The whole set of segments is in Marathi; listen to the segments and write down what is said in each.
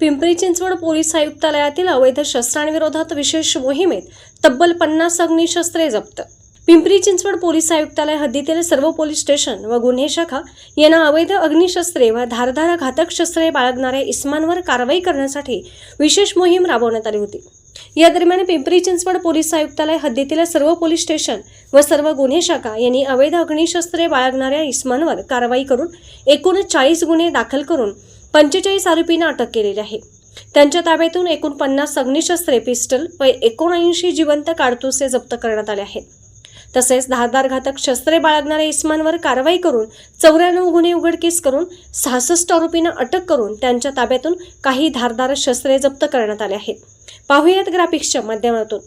पिंपरी चिंचवड पोलीस आयुक्तालयातील अवैध शस्त्रांविरोधात विशेष मोहिमेत तब्बल पन्नास अग्निशस्त्रे जप्त. पिंपरी चिंचवड पोलीस आयुक्तालय हद्दीतील सर्व पोलीस स्टेशन व गुन्हे शाखा यांना अवैध अग्निशस्त्रे व धारधार घातक शस्त्रे बाळगणाऱ्या इस्मांवर कारवाई करण्यासाठी विशेष मोहीम राबवण्यात आली होती. या दरम्यान पिंपरी चिंचवड पोलीस आयुक्तालय हद्दीतील सर्व पोलीस स्टेशन व सर्व गुन्हे शाखा यांनी अवैध अग्निशस्त्रे बाळगणाऱ्या इस्मांवर कारवाई करून एकूण चाळीस गुन्हे दाखल करून पंचेचाळीस आरोपींना अटक केलेली आहे. त्यांच्या ताब्यातून एकूण पन्नास अग्निशस्त्रे पिस्टल व एकोणऐंशी जिवंत काडतुसे जप्त करण्यात आले आहेत. तसेच धारदार घातक शस्त्रे बाळगणाऱ्या इस्मांवर कारवाई करून चौऱ्याण्णव गुन्हे उघडकीस करून सहासष्ट आरोपींना अटक करून त्यांच्या ताब्यातून काही धारदार शस्त्रे जप्त करण्यात आले आहेत. पाहुयात ग्राफिक्सच्या माध्यमातून.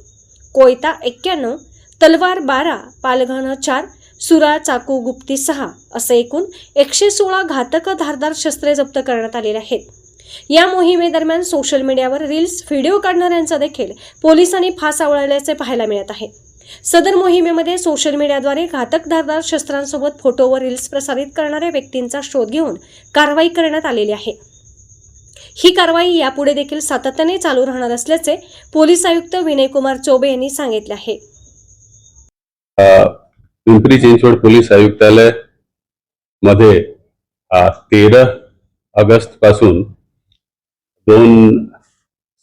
कोयता एक्क्याण्णव तलवार बारा पालघन चार सुरा चाकू गुप्ती सहा असे एकूण एकशे सोळा घातक धारदार शस्त्रे जप्त करण्यात आलेले आहेत. या मोहिमेदरम्यान सोशल मीडियावर रील्स व्हिडिओ काढणाऱ्यांचा देखील पोलिसांनी फास आवळल्याचे पाहायला मिळत आहे. सदर मोहिमेमध्ये सोशल मीडियाद्वारे घातक धारदार शस्त्रांसोबत फोटो व रील्स प्रसारित करणाऱ्या व्यक्तींचा शोध घेऊन कारवाई करण्यात आलेली आहे. ही कारवाई यापुढे देखील सातत्याने चालू राहणार असल्याचे पोलीस आयुक्त विनयकुमार चौबे यांनी सांगितले आहे. पिंपरी चिंचवड पोलीस आयुक्तालयमध्ये तेरा ऑगस्टपासून दोन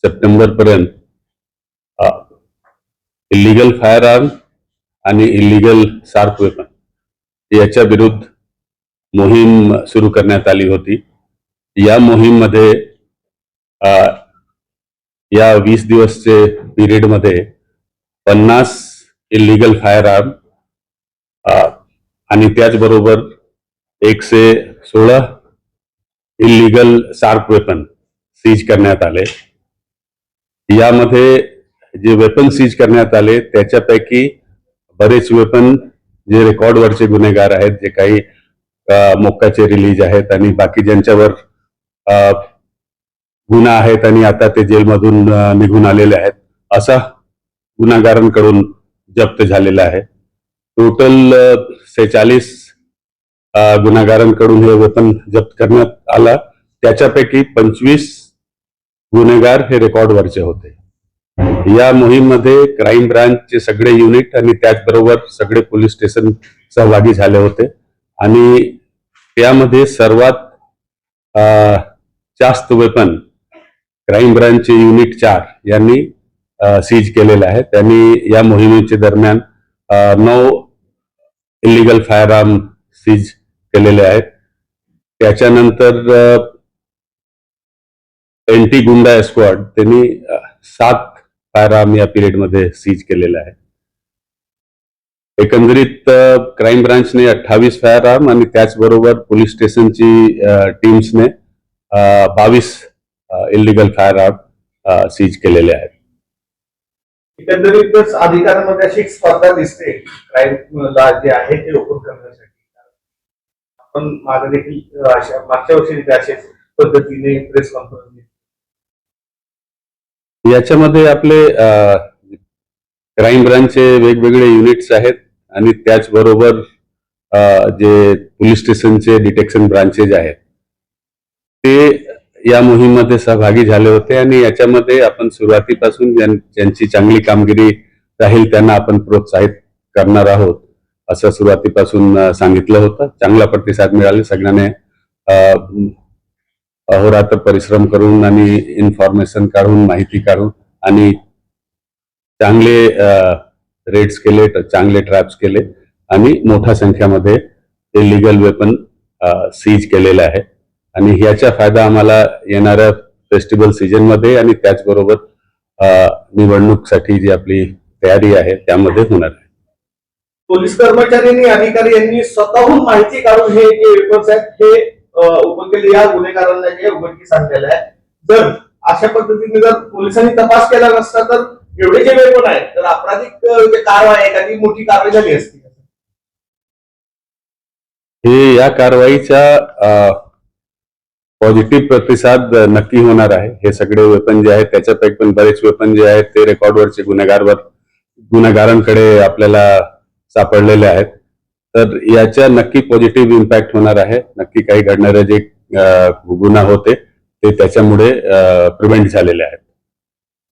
सप्टेंबर पर्यंत इलिगल फायर आर्म आणि इलिगल सार्क वेपन याच्या विरुद्ध मोहीम सुरू करण्यात आली होती. या मोहीममध्ये या वीस दिवसचे पिरियडमध्ये पन्नास इलिगल फायर आर्म आणि त्याचबरोबर एकशे सोळा इलिगल शार्प वेपन सीज करण्यात आले. यामध्ये जे वेपन सीज करण्यात आले त्याच्यापैकी बरेच वेपन जे रेकॉर्डवरचे गुन्हेगार आहेत जे काही मोक्काचे रिलीज आहेत आणि बाकी ज्यांच्यावर गुन्हा आहेत आणि आता ते जेलमधून निघून आलेले आहेत असा गुन्हागारांकडून जप्त झालेला आहे. टोटल सेचाळीस गुन्हेगारांकडून हे वेतन जप्त करण्यात आला. त्याच्यापैकी पंचवीस गुन्हेगार हे रेकॉर्डवरचे होते. या मोहीममध्ये क्राईम ब्रांचचे सगळे युनिट आणि त्याचबरोबर सगळे पोलीस स्टेशन सहभागी झाले होते. आणि त्यामध्ये सर्वात जास्त वेपन क्राईम ब्रांचचे युनिट चार यांनी सीज केलेलं आहे. त्यांनी या मोहिमेच्या दरम्यान नऊ इलिगल फायर आर्म सीज केलेले आहेत. त्याच्यानंतर एंटी गुंडा स्क्वॉड त्यांनी सात फायर आर्म या पिरियडमध्ये सीज केलेले आहे एकंदरीत क्राईम ब्रांचने अठ्ठावीस फायर आर्म आणि त्याचबरोबर पोलीस स्टेशनची टीम्सने बावीस इलिगल फायर आर्म सीज केलेले आहेत. एकंदरीतच अधिकाऱ्यांमध्ये अशी एक स्पर्धा दिसते. क्राईम ला जे आहे ते ओपन करण्यासाठी. आपण मागे देखील अशा मागच्या वर्षी देखील अशाच पद्धतीने प्रेस कॉन्फरन्स याच्यामध्ये आपले क्राईम ब्रांचचे वेगवेगळे युनिट्स आहेत आणि त्याचबरोबर जे पोलीस स्टेशनचे डिटेक्शन ब्रांचेस आहेत. ते या मोहिमेमध्ये सहभागी झाले होते आणि याच्यामध्ये आपण सुरुवातीपासून ज्यांची चांगली कामगिरी राहील त्यांना आपण प्रोत्साहित करणार आहोत असं सुरुवातीपासून सांगितलं होतं. चांगला प्रतिसाद मिळाला. सगळ्यांनी अहोरात्र परिश्रम करून आणि इन्फॉर्मेशन काढून माहिती काढून आणि चांगले रेड्स केले चांगले ट्रॅप्स केले आणि मोठ्या संख्यामध्ये लिगल वेपन सीज केलेलं आहे. आणि ह्याचा फायदा आम्हाला येणाऱ्या फेस्टिवल सीजनमध्ये आणि त्याचबरोबर निवडणूकसाठी जी आपली तयारी आहे त्यामध्ये होणार आहे. पोलीस कर्मचाऱ्यांनी अधिकारी यांनी स्वतःहून माहिती काढून हे जे वेपन्स आहेत हे ओपन केले. या गुन्हेगारांना जे उघडकीस आणलेलं आहे. जर अशा पद्धतीने जर पोलिसांनी तपास केला नसता तर एवढे जे वेपन आहेत तर आपराधिक अ, जे कारवाई एखादी मोठी कारवाई झाली असती. हे या कारवाईचा पॉझिटिव्ह प्रतिसाद नक्की होणार आहे. हे सगळे वेपन जे आहेत त्याच्यापैकी पण बरेच वेपन जे आहेत ते रेकॉर्डवरचे गुन्हेगारवर गुन्हेगारांकडे आपल्याला सापडलेले आहेत. तर याच्या नक्की पॉझिटिव्ह इम्पॅक्ट होणार आहे. नक्की काही घडणारे जे गुन्हा होते ते त्याच्यामुळे प्रिव्हेंट झालेले आहेत.